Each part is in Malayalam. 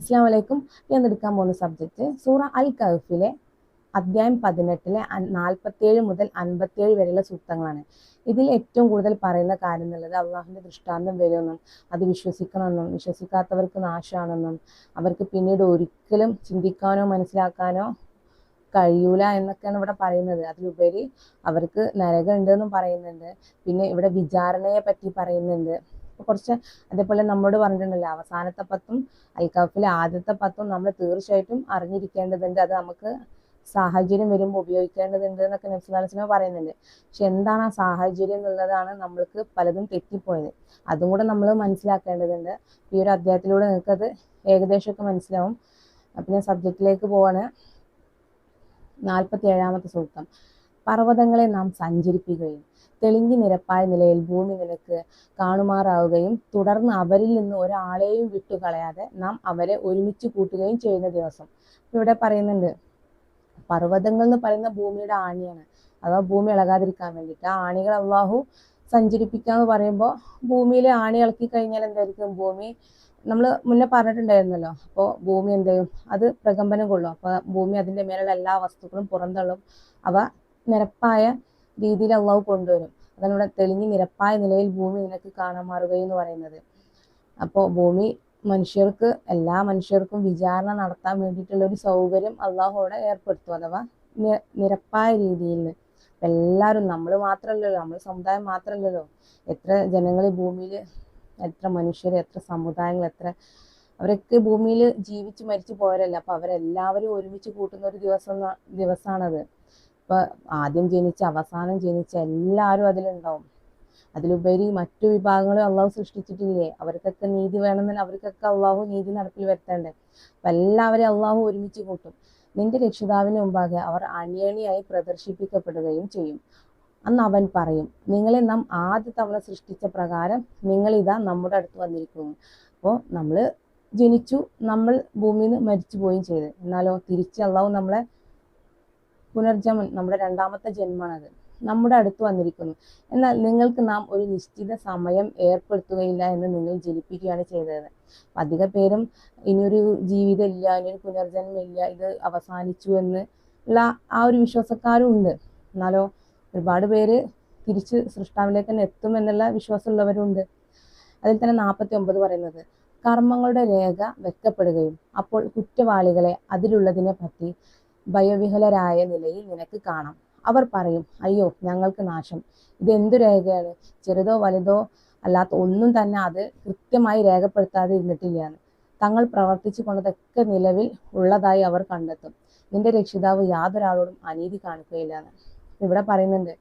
അസ്സാം വലൈക്കും ഞാൻ എടുക്കാൻ പോകുന്ന സബ്ജക്റ്റ് സൂറ അൽ കഹഫിലെ അധ്യായം പതിനെട്ടിലെ നാൽപ്പത്തേഴ് മുതൽ അൻപത്തിയേഴ് വരെയുള്ള സൂക്തങ്ങളാണ്. ഇതിൽ ഏറ്റവും കൂടുതൽ പറയുന്ന കാര്യം എന്നുള്ളത് അള്ളാഹുവിന്റെ ദൃഷ്ടാന്തം വരുമെന്നും അത് വിശ്വസിക്കണമെന്നും വിശ്വസിക്കാത്തവർക്ക് നാശമാണെന്നും അവർക്ക് പിന്നീട് ഒരിക്കലും ചിന്തിക്കാനോ മനസ്സിലാക്കാനോ കഴിയൂല എന്നൊക്കെയാണ് ഇവിടെ പറയുന്നത്. അതിലുപരി അവർക്ക് നരകം ഉണ്ടെന്നും പറയുന്നുണ്ട്. പിന്നെ ഇവിടെ വിചാരണയെ പറ്റി പറയുന്നുണ്ട്. കുറച്ച് അതേപോലെ നമ്മോട് പറഞ്ഞിട്ടുണ്ടല്ലോ അവസാനത്തെ പത്തും അൽക്കാഫിലെ ആദ്യത്തെ പത്തും നമ്മൾ തീർച്ചയായിട്ടും അറിഞ്ഞിരിക്കേണ്ടതുണ്ട്. അത് നമുക്ക് സാഹചര്യം വരുമ്പോൾ ഉപയോഗിക്കേണ്ടതുണ്ട് എന്നൊക്കെ നബ്സുലാസ്ലമ പറയുന്നുണ്ട്. പക്ഷെ എന്താണ് ആ സാഹചര്യം എന്നുള്ളതാണ് നമ്മൾക്ക് പലതും തെറ്റിപ്പോയത്. അതും കൂടെ നമ്മൾ മനസ്സിലാക്കേണ്ടതുണ്ട്. ഈ ഒരു അധ്യായത്തിലൂടെ നിങ്ങൾക്കത് ഏകദേശമൊക്കെ മനസ്സിലാവും. പിന്നെ സബ്ജക്റ്റിലേക്ക് പോവാണ്. നാൽപ്പത്തി ഏഴാമത്തെ സൂക്തം. പർവതങ്ങളെ നാം സഞ്ചരിപ്പിക്കുകയും തെളിഞ്ഞു നിരപ്പായ നിലയിൽ ഭൂമി നിനക്ക് കാണുമാറാവുകയും തുടർന്ന് അവരിൽ നിന്ന് ഒരാളെയും വിട്ടുകളയാതെ നാം അവരെ ഒരുമിച്ച് കൂട്ടുകയും ചെയ്യുന്ന ദിവസം. ഇവിടെ പറയുന്നുണ്ട് പർവതങ്ങൾ എന്ന് പറയുന്ന ഭൂമിയുടെ ആണിയാണ്. അഥവാ ഭൂമി ഇളകാതിരിക്കാൻ വേണ്ടിയിട്ട് ആ ആണികൾ അള്ളാഹു സഞ്ചരിപ്പിക്കുക എന്ന് പറയുമ്പോൾ ഭൂമിയിലെ ആണി ഇളക്കി കഴിഞ്ഞാൽ എന്തായിരിക്കും? ഭൂമി നമ്മൾ മുന്നേ പറഞ്ഞിട്ടുണ്ടായിരുന്നല്ലോ അപ്പോൾ ഭൂമി എന്ത് ചെയ്യും? അത് പ്രകമ്പനം കൊള്ളും. അപ്പോൾ ഭൂമി അതിന്റെ മേലുള്ള എല്ലാ വസ്തുക്കളും പുറന്തള്ളും. അവ നിരപ്പായ രീതിയിൽ അള്ളാഹു കൊണ്ടുവരും. അതാണ് ഇവിടെ തെളിഞ്ഞ് നിരപ്പായ നിലയിൽ ഭൂമി നിനക്ക് കാണാൻ മാറുകയും എന്ന് പറയുന്നത്. അപ്പോൾ ഭൂമി മനുഷ്യർക്ക് എല്ലാ മനുഷ്യർക്കും വിചാരണ നടത്താൻ വേണ്ടിയിട്ടുള്ള ഒരു സൗകര്യം അള്ളാഹോടെ ഏർപ്പെടുത്തും അഥവാ നിരപ്പായ രീതിയിൽ. എല്ലാവരും നമ്മൾ മാത്രമല്ലല്ലോ നമ്മൾ സമുദായം മാത്രമല്ലല്ലോ. എത്ര ജനങ്ങൾ ഭൂമിയിൽ എത്ര മനുഷ്യർ എത്ര സമുദായങ്ങൾ എത്ര അവരൊക്കെ ഭൂമിയിൽ ജീവിച്ച് മരിച്ചു പോയവരല്ല. അപ്പൊ അവരെല്ലാവരും ഒരുമിച്ച് കൂട്ടുന്ന ഒരു ദിവസം ദിവസമാണത്. ഇപ്പൊ ആദ്യം ജനിച്ച അവസാനം ജനിച്ച എല്ലാവരും അതിലുണ്ടാവും. അതിലുപരി മറ്റു വിഭാഗങ്ങളും അള്ളാഹു സൃഷ്ടിച്ചിട്ടില്ലേ? അവർക്കൊക്കെ നീതി വേണമെന്ന് അവർക്കൊക്കെ അള്ളാഹു നീതി നടപ്പിൽ വരുത്തേണ്ടേ. അപ്പൊ എല്ലാവരെയും അള്ളാഹു ഒരുമിച്ച് കൂട്ടും. നിന്റെ രക്ഷിതാവിന് മുമ്പാകെ അവർ അണിയണിയായി പ്രദർശിപ്പിക്കപ്പെടുകയും ചെയ്യും. അന്ന് അവൻ പറയും നിങ്ങളെ നാം ആദ്യ തവണ സൃഷ്ടിച്ച പ്രകാരം നിങ്ങൾ ഇതാ നമ്മുടെ അടുത്ത് വന്നിരിക്കുന്നു. അപ്പോൾ നമ്മൾ ജനിച്ചു നമ്മൾ ഭൂമിയിൽ നിന്ന് മരിച്ചു പോവുകയും ചെയ്ത്. എന്നാലോ തിരിച്ച് അള്ളാഹു നമ്മളെ പുനർജമൻ നമ്മുടെ രണ്ടാമത്തെ ജന്മമാണത് നമ്മുടെ അടുത്ത് വന്നിരിക്കുന്നു. എന്നാൽ നിങ്ങൾക്ക് നാം ഒരു നിശ്ചിത സമയം ഏർപ്പെടുത്തുകയില്ല എന്ന് നിങ്ങൾ ജനിപ്പിക്കുകയാണ് ചെയ്തത്. അധിക പേരും ഇനിയൊരു ജീവിതം ഇല്ല ഇനിയൊരു പുനർജന്മം ഇല്ല ഇത് അവസാനിച്ചു എന്ന് ഉള്ള ആ ഒരു വിശ്വാസക്കാരും ഉണ്ട്. എന്നാലോ ഒരുപാട് പേര് തിരിച്ച് സൃഷ്ടാവിലേക്ക് തന്നെ എത്തും എന്നുള്ള വിശ്വാസമുള്ളവരുണ്ട്. അതിൽ തന്നെ നാൽപ്പത്തി ഒമ്പത് പറയുന്നത് കർമ്മങ്ങളുടെ രേഖ വെക്കപ്പെടുകയും അപ്പോൾ കുറ്റവാളികളെ അതിലുള്ളതിനെ പറ്റി ഭയവിഹലരായ നിലയിൽ നിനക്ക് കാണാം. അവർ പറയും അയ്യോ ഞങ്ങൾക്ക് നാശം. ഇത് എന്തു രേഖയാണ്? ചെറുതോ വലുതോ അല്ലാത്ത ഒന്നും തന്നെ അത് കൃത്യമായി രേഖപ്പെടുത്താതെ ഇരുന്നിട്ടില്ലയാണ് തങ്ങൾ പ്രവർത്തിച്ചു കൊണ്ടതൊക്കെ നിലവിൽ ഉള്ളതായി അവർ കണ്ടെത്തും. നിന്റെ രക്ഷിതാവ് യാതൊരാളോടും അനീതി കാണിക്കുകയില്ലാന്ന് ഇവിടെ പറയുന്നുണ്ട്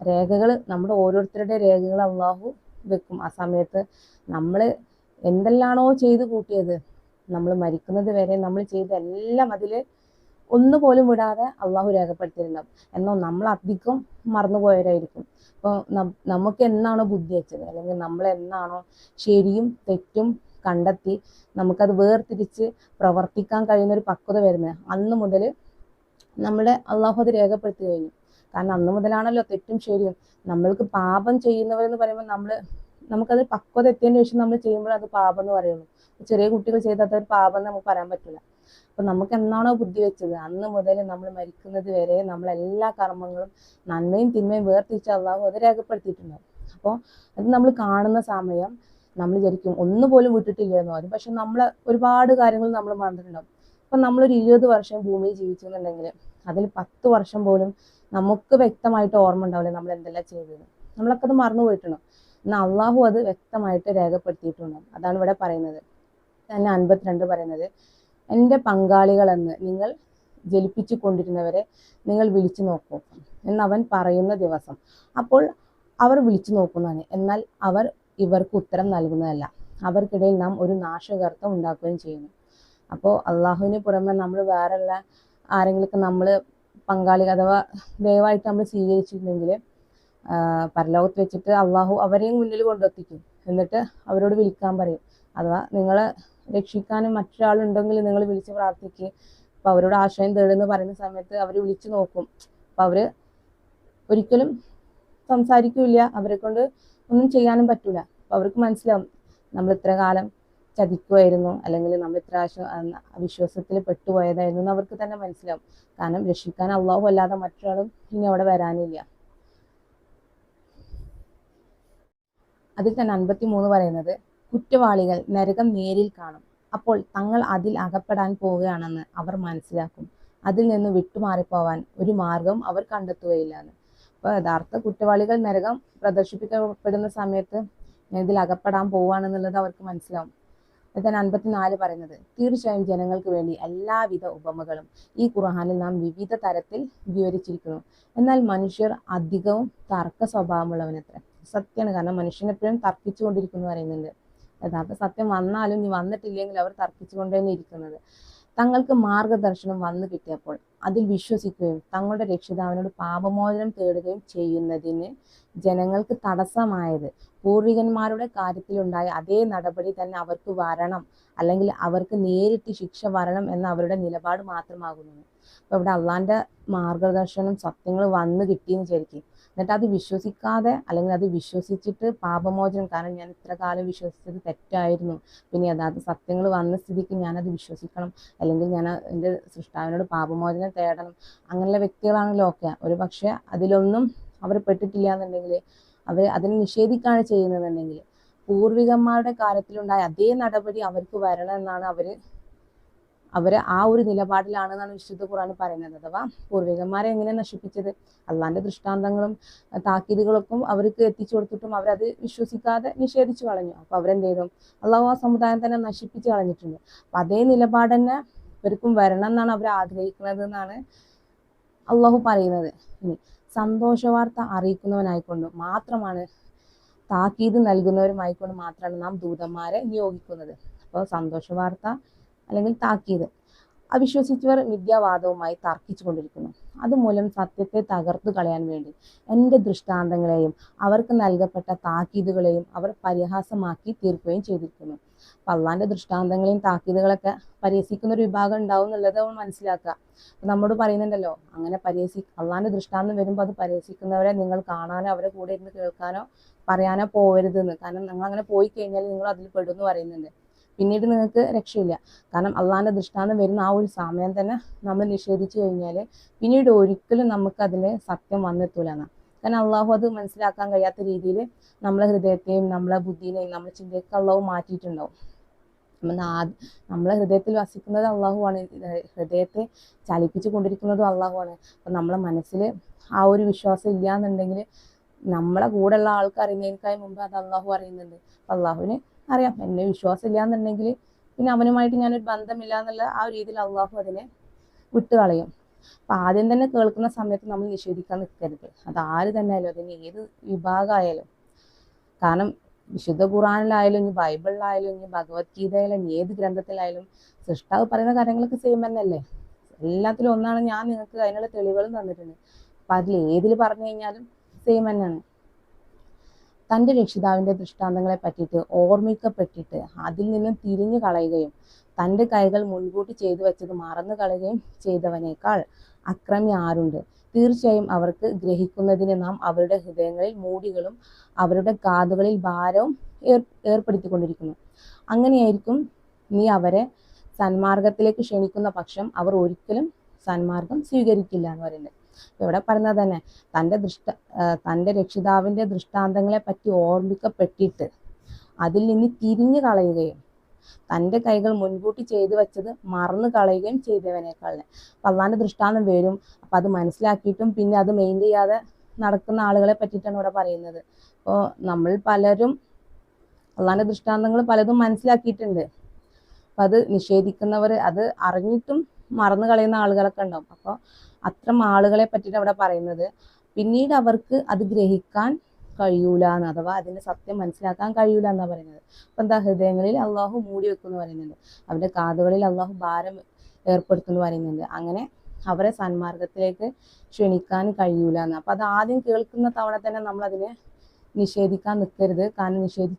രേഖകൾ നമ്മുടെ ഓരോരുത്തരുടെ രേഖകൾ അള്ളാഹു വെക്കും. ആ സമയത്ത് നമ്മൾ എന്തെല്ലാണോ ചെയ്തു കൂട്ടിയത് നമ്മൾ മരിക്കുന്നത് വരെ നമ്മൾ ചെയ്ത എല്ലാം അതിൽ ഒന്നുപോലും വിടാതെ അള്ളാഹു രേഖപ്പെടുത്തിയിട്ടുണ്ടാവും എന്നാൽ നമ്മൾ അധികം മറന്നുപോയവരായിരിക്കും. അപ്പോൾ നമുക്ക് എന്നാണോ ബുദ്ധി വെച്ചത്? അല്ലെങ്കിൽ നമ്മൾ എന്നാണോ ശരിയും തെറ്റും കണ്ടെത്തി നമുക്കത് വേർതിരിച്ച് പ്രവർത്തിക്കാൻ കഴിയുന്ന ഒരു പക്വത വരുന്നത്? അന്ന് മുതൽ നമ്മുടെ അള്ളാഹു അത് രേഖപ്പെടുത്തി കഴിഞ്ഞു. കാരണം അന്ന് മുതലാണല്ലോ തെറ്റും ശരിയും. നമ്മൾക്ക് പാപം ചെയ്യുന്നവരെന്ന് പറയുമ്പോൾ നമ്മൾ നമുക്കത് പക്വത എത്തിയതിന് ശേഷം നമ്മൾ ചെയ്യുമ്പോൾ അത് പാപം എന്ന് പറയുന്നു ചെറിയ കുട്ടികൾ ചെയ്താൽ ഒരു പാപം എന്ന് നമുക്ക് പറയാൻ പറ്റില്ല. അപ്പൊ നമുക്ക് എന്നാണോ ബുദ്ധി വെച്ചത്? അന്ന് മുതൽ നമ്മൾ മരിക്കുന്നത് വരെ നമ്മൾ എല്ലാ കർമ്മങ്ങളും നന്മയും തിന്മയും വേർതിരിച്ച അള്ളാഹു അത് രേഖപ്പെടുത്തിയിട്ടുണ്ടാവും. അപ്പോൾ അത് നമ്മൾ കാണുന്ന സമയം നമ്മൾ വിചാരിക്കും ഒന്നുപോലും വിട്ടിട്ടില്ല എന്ന് പറയും. പക്ഷെ നമ്മൾ ഒരുപാട് കാര്യങ്ങൾ നമ്മൾ മറന്നിട്ടുണ്ടാവും. അപ്പൊ നമ്മളൊരു ഇരുപത് വർഷം ഭൂമിയിൽ ജീവിച്ചു എന്നുണ്ടെങ്കിൽ അതിൽ പത്ത് വർഷം പോലും നമുക്ക് വ്യക്തമായിട്ട് ഓർമ്മ ഉണ്ടാവില്ല നമ്മൾ എന്തെല്ലാം ചെയ്തത് നമ്മളൊക്കെ അത് മറന്നു പോയിട്ടുണ്ടോ എന്നാൽ അള്ളാഹു അത് വ്യക്തമായിട്ട് രേഖപ്പെടുത്തിയിട്ടുണ്ട്. അതാണ് ഇവിടെ പറയുന്നത്. തന്നെ അൻപത്തിരണ്ട് പറയുന്നത്. എന്റെ പങ്കാളികളെന്ന് നിങ്ങൾ ജലിപ്പിച്ചു കൊണ്ടിരുന്നവരെ നിങ്ങൾ വിളിച്ചു നോക്കൂ എന്നവൻ പറയുന്ന ദിവസം. അപ്പോൾ അവർ വിളിച്ചു നോക്കുന്നതാണ്. എന്നാൽ അവർ ഇവർക്ക് ഉത്തരം നൽകുന്നതല്ല. അവർക്കിടയിൽ നാം ഒരു നാശകർത്തം ഉണ്ടാക്കുകയും ചെയ്യുന്നു. അപ്പോൾ അള്ളാഹുവിന് പുറമെ നമ്മൾ വേറെയുള്ള ആരെങ്കിലുമൊക്കെ നമ്മൾ പങ്കാളി അഥവാ ദയവായിട്ട് നമ്മൾ സ്വീകരിച്ചിട്ടുണ്ടെങ്കിൽ പരലോകത്ത് വെച്ചിട്ട് അള്ളാഹു അവരെയും മുന്നിൽ കൊണ്ടെത്തിക്കും എന്നിട്ട് അവരോട് വിളിക്കാൻ പറയും. അഥവാ നിങ്ങളെ രക്ഷിക്കാനും മറ്റൊരാളുണ്ടെങ്കിൽ നിങ്ങൾ വിളിച്ച് പ്രാർത്ഥിക്കുക അപ്പൊ അവരോട് ആശ്രയം തേടുന്ന പറയുന്ന സമയത്ത് അവർ വിളിച്ചു നോക്കും. അപ്പൊ അവർ ഒരിക്കലും സംസാരിക്കൂല അവരെ കൊണ്ട് ഒന്നും ചെയ്യാനും പറ്റൂല. അപ്പൊ അവർക്ക് മനസ്സിലാവും നമ്മൾ ഇത്ര കാലം ചതിക്കുമായിരുന്നു അല്ലെങ്കിൽ നമ്മൾ ഇത്രാവശ്യം വിശ്വാസത്തിൽ പെട്ടുപോയതായിരുന്നു എന്ന് അവർക്ക് തന്നെ മനസ്സിലാവും. കാരണം രക്ഷിക്കാൻ അള്ളാഹു അല്ലാതെ മറ്റൊരാളും ഇനി അവിടെ വരാനില്ല. അതിൽ തന്നെ അൻപത്തി മൂന്ന് പറയുന്നത് കുറ്റവാളികൾ നരകം നേരിൽ കാണും. അപ്പോൾ തങ്ങൾ അതിൽ അകപ്പെടാൻ പോവുകയാണെന്ന് അവർ മനസ്സിലാക്കും. അതിൽ നിന്ന് വിട്ടുമാറിപ്പോവാൻ ഒരു മാർഗം അവർ കണ്ടെത്തുകയില്ല എന്ന് അപ്പോൾ യഥാർത്ഥ കുറ്റവാളികൾ നരകം പ്രദർശിപ്പിക്കപ്പെടുന്ന സമയത്ത് ഇതിൽ അകപ്പെടാൻ പോവുകയാണെന്നുള്ളത് അവർക്ക് മനസ്സിലാവും. തന്നെ അൻപത്തിനാല് പറയുന്നത് തീർച്ചയായും ജനങ്ങൾക്ക് വേണ്ടി എല്ലാവിധ ഉപമകളും ഈ ഖുർഹാനിൽ നാം വിവിധ തരത്തിൽ വിവരിച്ചിരിക്കുന്നു. എന്നാൽ മനുഷ്യർ അധികവും തർക്ക സ്വഭാവമുള്ളവനത്ര. സത്യമാണ്. കാരണം മനുഷ്യനെപ്പോഴും തർക്കിച്ചുകൊണ്ടിരിക്കുന്നു പറയുന്നുണ്ട്. യഥാർത്ഥ സത്യം വന്നാലും നീ വന്നിട്ടില്ലെങ്കിൽ അവർ തർക്കിച്ചുകൊണ്ട് ഇരിക്കുന്നത്. തങ്ങൾക്ക് മാർഗദർശനം വന്നു കിട്ടിയപ്പോൾ അതിൽ വിശ്വസിക്കുകയും തങ്ങളുടെ രക്ഷിതാവിനോട് പാപമോചനം തേടുകയും ചെയ്യുന്നതിന് ജനങ്ങൾക്ക് തടസ്സമായത് പൂർവികന്മാരുടെ കാര്യത്തിലുണ്ടായ അതേ നടപടി തന്നെ അവർക്ക് വരണം അല്ലെങ്കിൽ അവർക്ക് നേരിട്ട് ശിക്ഷ വരണം എന്ന അവരുടെ നിലപാട് മാത്രമാകുന്നു. അപ്പൊ ഇവിടെ അള്ളാന്റെ മാർഗദർശനം സത്യങ്ങൾ വന്നു കിട്ടിയെന്ന് വിചാരിക്കും. എന്നിട്ട് അത് വിശ്വസിക്കാതെ അല്ലെങ്കിൽ അത് വിശ്വസിച്ചിട്ട് പാപമോചനം. കാരണം ഞാൻ ഇത്ര കാലം വിശ്വസിച്ചത് തെറ്റായിരുന്നു. പിന്നെ യഥാർത്ഥ സത്യങ്ങൾ വന്ന സ്ഥിതിക്ക് ഞാനത് വിശ്വസിക്കണം. അല്ലെങ്കിൽ ഞാൻ എന്റെ സൃഷ്ടാവിനോട് പാപമോചനം തേടണം. അങ്ങനെയുള്ള വ്യക്തികളാണല്ലോ ഒക്കെ. ഒരു പക്ഷെ അതിലൊന്നും അവർ പെട്ടിട്ടില്ല എന്നുണ്ടെങ്കിൽ അവർ അതിനെ നിഷേധിക്കുകയാണ് ചെയ്യുന്നതെന്നുണ്ടെങ്കിൽ പൂർവികന്മാരുടെ കാര്യത്തിലുണ്ടായ അതേ നടപടി അവർക്ക് വരണം എന്നാണ് അവർ ആ ഒരു നിലപാടിലാണെന്നാണ് വിശുദ്ധ ഖുറാൻ പറയുന്നത്. അഥവാ പൂർവികന്മാരെ എങ്ങനെ നശിപ്പിച്ചത്? അള്ളാന്റെ ദൃഷ്ടാന്തങ്ങളും താക്കീതുകളൊക്കെ അവർക്ക് എത്തിച്ചു കൊടുത്തിട്ടും അവരത് വിശ്വസിക്കാതെ നിഷേധിച്ചു കളഞ്ഞു. അപ്പൊ അവരെന്ത് ചെയ്തു അള്ളാഹു ആ സമുദായം തന്നെ നശിപ്പിച്ചു കളഞ്ഞിട്ടുണ്ട്. അപ്പൊ അതേ നിലപാട് തന്നെ ഇവർക്കും വരണം എന്നാണ് അവർ ആഗ്രഹിക്കുന്നത് എന്നാണ് അള്ളാഹു പറയുന്നത്. ഇനി സന്തോഷവാർത്ത അറിയിക്കുന്നവനായിക്കൊണ്ട് മാത്രമാണ് താക്കീത് നൽകുന്നവരുമായിക്കൊണ്ട് മാത്രമാണ് നാം ദൂതന്മാരെ നിയോഗിക്കുന്നത്. അപ്പോൾ സന്തോഷവാർത്ത അല്ലെങ്കിൽ താക്കീത് അവിശ്വസിച്ചവർ മിഥ്യാവാദവുമായി തർക്കിച്ചുകൊണ്ടിരിക്കുന്നു. അതുമൂലം സത്യത്തെ തകർത്തു കളയാൻ വേണ്ടി എന്റെ ദൃഷ്ടാന്തങ്ങളെയും അവർക്ക് നൽകപ്പെട്ട താക്കീതുകളെയും അവർ പരിഹാസമാക്കി തീർക്കുകയും ചെയ്തിരിക്കുന്നു. പള്ളാന്റെ ദൃഷ്ടാന്തങ്ങളെയും താക്കീതുകളൊക്കെ പരിഹസിക്കുന്ന ഒരു വിഭാഗം ഉണ്ടാവും എന്നുള്ളത് നമ്മൾ മനസ്സിലാക്കുക. നമ്മോട് പറയുന്നുണ്ടല്ലോ അങ്ങനെ പരിഹസി അള്ളാന്റെ ദൃഷ്ടാന്തം വരുമ്പോൾ അത് പരിഹസിക്കുന്നവരെ നിങ്ങൾ കാണാനോ അവരെ കൂടെ ഇരുന്ന് കേൾക്കാനോ പറയാനോ പോകരുതെന്ന് കാരണം നിങ്ങൾ അങ്ങനെ പോയി കഴിഞ്ഞാൽ നിങ്ങൾ അതിൽ പെടുമെന്ന് പറയുന്നുണ്ട്. പിന്നീട് നിങ്ങൾക്ക് രക്ഷയില്ല. കാരണം അള്ളാഹിന്റെ ദൃഷ്ടാന്തം വരുന്ന ആ ഒരു സമയം തന്നെ നമ്മൾ നിഷേധിച്ചു കഴിഞ്ഞാൽ പിന്നീട് ഒരിക്കലും നമുക്ക് അതിന്റെ സത്യം വന്നെത്തൂല കാരണം അള്ളാഹു അത് മനസ്സിലാക്കാൻ കഴിയാത്ത രീതിയിൽ നമ്മളെ ഹൃദയത്തെയും നമ്മളെ ബുദ്ധിനെയും നമ്മളെ ചിന്തയൊക്കെ അള്ളാഹു മാറ്റിയിട്ടുണ്ടാവും. നമ്മളെ ഹൃദയത്തിൽ വസിക്കുന്നത് അള്ളാഹുവാണ്. ഹൃദയത്തെ ചലിപ്പിച്ചു കൊണ്ടിരിക്കുന്നതും അള്ളാഹുവാണ്. അപ്പം നമ്മളെ മനസ്സിൽ ആ ഒരു വിശ്വാസം ഇല്ല എന്നുണ്ടെങ്കിൽ നമ്മളെ കൂടെയുള്ള ആൾക്ക് അറിയുന്നതിനേക്കാൾ മുമ്പ് അത് അള്ളാഹു അറിയുന്നുണ്ട്. അള്ളാഹുവിന് അറിയാം. എന്നെ വിശ്വാസമില്ല എന്നുണ്ടെങ്കിൽ പിന്നെ അവനുമായിട്ട് ഞാനൊരു ബന്ധമില്ല എന്നുള്ള ആ രീതിയിൽ അള്ളാഹു അതിനെ വിട്ടുകളയും. അപ്പം ആദ്യം തന്നെ കേൾക്കുന്ന സമയത്ത് നമ്മൾ നിഷേധിക്കാൻ നിൽക്കരുത്. അത് ആര് തന്നെ ആയാലും അതിന് ഏത് വിഭാഗമായാലും. കാരണം വിശുദ്ധ ഖുറാനിലായാലും ഇനി ബൈബിളിലായാലും ഇനി ഭഗവത്ഗീതയിലും ഏത് ഗ്രന്ഥത്തിലായാലും സൃഷ്ടാവ് പറയുന്ന കാര്യങ്ങളൊക്കെ സെയിം തന്നെയല്ലേ? എല്ലാത്തിലും ഒന്നാണ് ഞാൻ നിങ്ങൾക്ക് അതിനുള്ള തെളിവുകൾ തന്നിട്ടുണ്ട്. അപ്പം അതിൽ ഏതിൽ പറഞ്ഞു കഴിഞ്ഞാലും സെയിം തന്നെയാണ്. തന്റെ രക്ഷിതാവിന്റെ ദൃഷ്ടാന്തങ്ങളെ പറ്റിയിട്ട് ഓർമ്മിക്കപ്പെട്ടിട്ട് അതിൽ നിന്നും തിരിഞ്ഞു കളയുകയും തന്റെ കൈകൾ മുൻകൂട്ടി ചെയ്തു വെച്ചത് മറന്നു കളയുകയും ചെയ്തവനേക്കാൾ അക്രമി ആരുണ്ട്? തീർച്ചയായും അവർക്ക് ഗ്രഹിക്കുന്നതിന് നാം അവരുടെ ഹൃദയങ്ങളിൽ മൂടികളും അവരുടെ കാതുകളിൽ ഭാരവും ഏർ ഏർപ്പെടുത്തിക്കൊണ്ടിരിക്കുന്നു. അങ്ങനെയായിരിക്കും നീ അവരെ സന്മാർഗത്തിലേക്ക് ക്ഷണിക്കുന്ന പക്ഷം അവർ ഒരിക്കലും സന്മാർഗം സ്വീകരിക്കില്ല എന്ന് പറയുന്നത്. ഇവിടെ പറയുന്നത് തന്നെ തന്റെ ദൃഷ്ട തന്റെ രക്ഷിതാവിന്റെ ദൃഷ്ടാന്തങ്ങളെ പറ്റി ഓർമ്മിക്കപ്പെട്ടിട്ട് അതിൽ നിന്ന് തിരിഞ്ഞു കളയുകയും തന്റെ കൈകൾ മുൻകൂട്ടി ചെയ്തു വെച്ചത് മറന്നു കളയുകയും ചെയ്തവനേക്കാൾ അപ്പം അള്ളാന്റെ ദൃഷ്ടാന്തം വരും. അപ്പം അത് മനസ്സിലാക്കിയിട്ടും പിന്നെ അത് മെയിൻ ചെയ്യാതെ നടക്കുന്ന ആളുകളെ പറ്റിയിട്ടാണ് ഇവിടെ പറയുന്നത്. അപ്പോൾ നമ്മൾ പലരും അള്ളാന്റെ ദൃഷ്ടാന്തങ്ങൾ പലതും മനസ്സിലാക്കിയിട്ടുണ്ട്. അപ്പം അത് നിഷേധിക്കുന്നവർ അത് അറിഞ്ഞിട്ടും മറന്നു കളയുന്ന ആളുകളൊക്കെ ഉണ്ടാവും. അപ്പോൾ അത്തരം ആളുകളെ പറ്റിയിട്ട് അവിടെ പറയുന്നത് പിന്നീട് അവർക്ക് അത് ഗ്രഹിക്കാൻ കഴിയൂല എന്ന് അഥവാ അതിന്റെ സത്യം മനസ്സിലാക്കാൻ കഴിയൂല എന്നാ പറയുന്നത്. അപ്പൊ എന്താ ഹൃദയങ്ങളിൽ അള്ളാഹു മൂടി വെക്കുന്നു പറയുന്നുണ്ട്. അവരുടെ കാതുകളിൽ അള്ളാഹു ഭാരം ഏർപ്പെടുത്തുന്നു പറയുന്നുണ്ട്. അങ്ങനെ അവരെ സന്മാർഗത്തിലേക്ക് ക്ഷണിക്കാൻ കഴിയൂല എന്ന്. അപ്പൊ അത് ആദ്യം കേൾക്കുന്ന തവണ തന്നെ നമ്മൾ അതിനെ നിഷേധിക്കാൻ നിൽക്കരുത്. കാരണം നിഷേധി